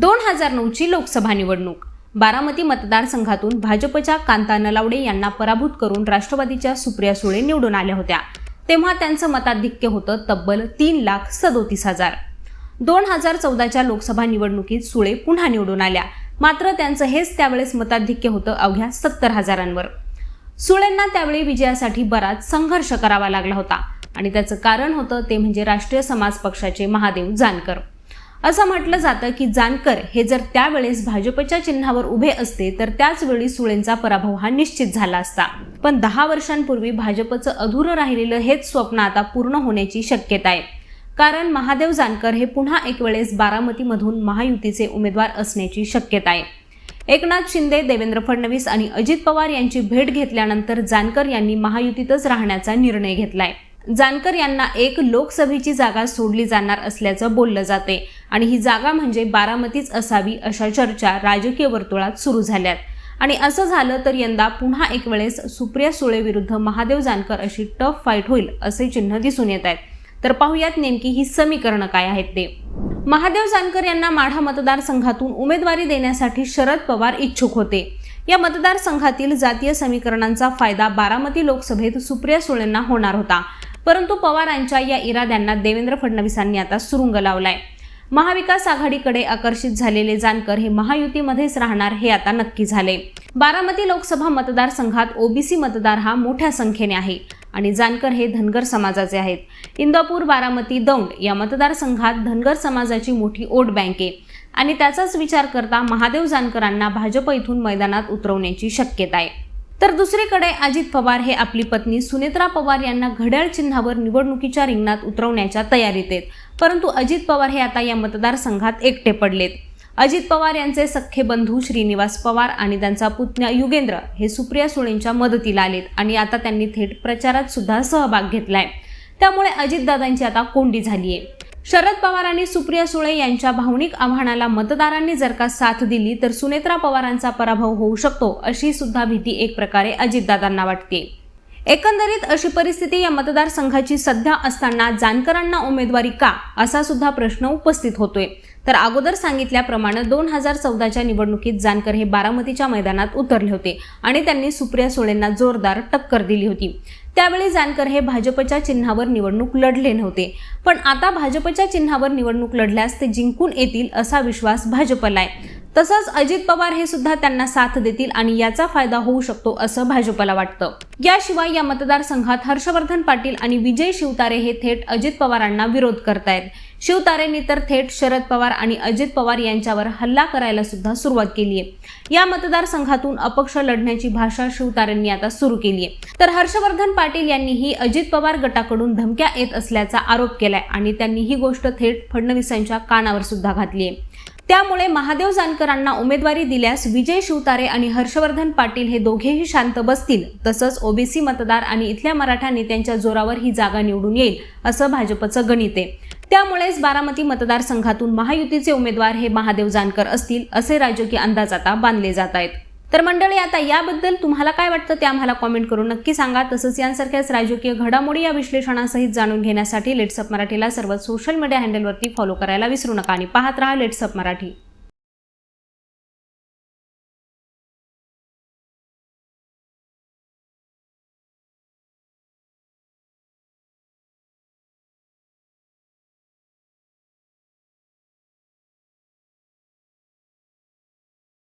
दोन हजार नऊची लोकसभा निवडणूक. बारामती मतदारसंघातून भाजपच्या कांता नलावडे यांना पराभूत करून राष्ट्रवादीच्या सुप्रिया सुळे निवडून आल्या होत्या. तेव्हा त्यांचं मताधिक्य होतं तब्बल तीन लाख सदोतीस हजार. दोन हजार चौदाच्या लोकसभा निवडणुकीत सुळे पुन्हा निवडून आल्या. मात्र त्यांचं हेच त्यावेळेस मताधिक्य होतं अवघ्या सत्तर हजारांवर. सुळेंना त्यावेळी विजयासाठी बराच संघर्ष करावा लागला होता. आणि त्याचं कारण होतं ते म्हणजे राष्ट्रीय समाज पक्षाचे महादेव जानकर. असं म्हटलं जातं की जानकर हे जर त्यावेळेस भाजपच्या चिन्हावर उभे असते तर त्याचवेळी सुळेंचा पराभव हा निश्चित झाला असता. पण दहा वर्षांपूर्वी भाजपचं अधुरं राहिलेलं हेच स्वप्न आता पूर्ण होण्याची शक्यता आहे. कारण महादेव जानकर हे पुन्हा एक वेळेस बारामतीमधून महायुतीचे उमेदवार असण्याची शक्यता आहे. एकनाथ शिंदे देवेंद्र फडणवीस आणि अजित पवार यांची भेट घेतल्यानंतर जानकर यांनी महायुतीतच राहण्याचा निर्णय घेतलाय. जानकर यांना एक लोकसभेची जागा सोडली जाणार असल्याचं बोललं जाते. आणि ही जागा म्हणजे बारामतीच असावी अशा चर्चा राजकीय वर्तुळात सुरू झाल्यात. आणि असं झालं तर यंदा पुन्हा एक वेळेस सुप्रिया सुळे विरुद्ध महादेव जानकर अशी टफ फाईट होईल असे चिन्ह दिसून येत आहेत. तर पाहुयात नेमकी ही समीकरणं काय आहेत ते. महादेव जानकर यांना माढा मतदारसंघातून उमेदवारी देण्यासाठी शरद पवार इच्छुक होते. या मतदारसंघातील जातीय समीकरणांचा फायदा बारामती लोकसभेत सुप्रिया सुळेंना होणार होता. परंतु पवारांच्या या इराद्यांना देवेंद्र फडणवीसांनी आता सुरुंग लावलाय. महाविकास आघाडीकडे आकर्षित झालेले जानकर हे महायुतीमध्येच राहणार हे आता नक्की झाले. बारामती लोकसभा मतदारसंघात ओबीसी मतदार हा मोठ्या संख्येने आहे आणि जानकर हे धनगर समाजाचे आहेत. इंदापूर बारामती दौंड या मतदारसंघात धनगर समाजाची मोठी ओट बँक आहे आणि त्याचाच विचार करता महादेव जानकरांना भाजप इथून मैदानात उतरवण्याची शक्यता आहे. तर दुसरीकडे अजित पवार हे आपली पत्नी सुनेत्रा पवार यांना घड्याळ चिन्हावर निवडणुकीच्या रिंगणात उतरवण्याच्या तयारीत आहेत. परंतु अजित पवार हे आता या मतदारसंघात एकटे पडलेत. अजित पवार यांचे सख्खे बंधू श्रीनिवास पवार आणि त्यांचा पुतण्या युगेंद्र हे सुप्रिया सुळेंच्या मदतीला आलेत आणि आता त्यांनी थेट प्रचारात सुद्धा सहभाग घेतलाय. त्यामुळे अजितदादांची आता कोंडी झाली आहे शरद पवार आणि सुप्रिया सुळे यांच्या भावनिक आव्हानाला मतदारांनी जर का साथ दिली तर सुनेत्रा पवारांचा पराभव होऊ शकतो अशी सुद्धा भीती एक प्रकारे अजितदादांना वाटते. एकंदरीत अशी परिस्थिती या मतदारसंघाची सध्या असताना जानकरांना उमेदवारी का? असा सुद्धा प्रश्न उपस्थित होतोय. तर अगोदर सांगितल्याप्रमाणे दोन हजार चौदाच्या निवडणुकीत जानकर हे बारामतीच्या मैदानात उतरले होते आणि त्यांनी सुप्रिया सुळेंना जोरदार टक्कर दिली होती. त्यावेळी जानकर हे भाजपच्या चिन्हावर निवडणूक लढले नव्हते. पण आता भाजपच्या चिन्हावर निवडणूक लढल्यास ते जिंकून येतील असा विश्वास भाजपला आहे. तसंच अजित पवार हे सुद्धा त्यांना साथ देतील आणि याचा फायदा होऊ शकतो असं भाजपला वाटतं. याशिवाय या मतदारसंघात हर्षवर्धन पाटील आणि विजय शिवतारे हे थेट अजित पवारांना विरोध करतायत. शिवतारेंनी तर थेट शरद पवार आणि अजित पवार यांच्यावर हल्ला करायला सुद्धा सुरुवात केली आहे या मतदारसंघातून अपक्ष लढण्याची भाषा शिवतारेंनी आता सुरू केली आहे तर हर्षवर्धन पाटील यांनीही अजित पवार गटाकडून धमक्या येत असल्याचा आरोप केलाय आणि त्यांनी ही गोष्ट थेट फडणवीसांच्या कानावर सुद्धा घातली आहे त्यामुळे महादेव जानकरांना उमेदवारी दिल्यास विजय शिवतारे आणि हर्षवर्धन पाटील हे दोघेही शांत बसतील. तसंच ओबीसी मतदार आणि इथल्या मराठा नेत्यांच्या जोरावर ही जागा निवडून येईल असं भाजपचं गणित आहे. त्यामुळेच बारामती मतदारसंघातून महायुतीचे उमेदवार हे महादेव जानकर असतील असे राजकीय अंदाज आता बांधले जात आहेत. तर मंडळी आता याबद्दल तुम्हाला काय वाटतं ते आम्हाला कॉमेंट करून नक्की सांगा. तसंच यांसारख्याच राजकीय घडामोडी या विश्लेषणासहित जाणून घेण्यासाठी लेट्सअप मराठीला सर्व सोशल मीडिया हँडलवरती फॉलो करायला विसरू नका आणि पाहत राहा लेट्सअप मराठी.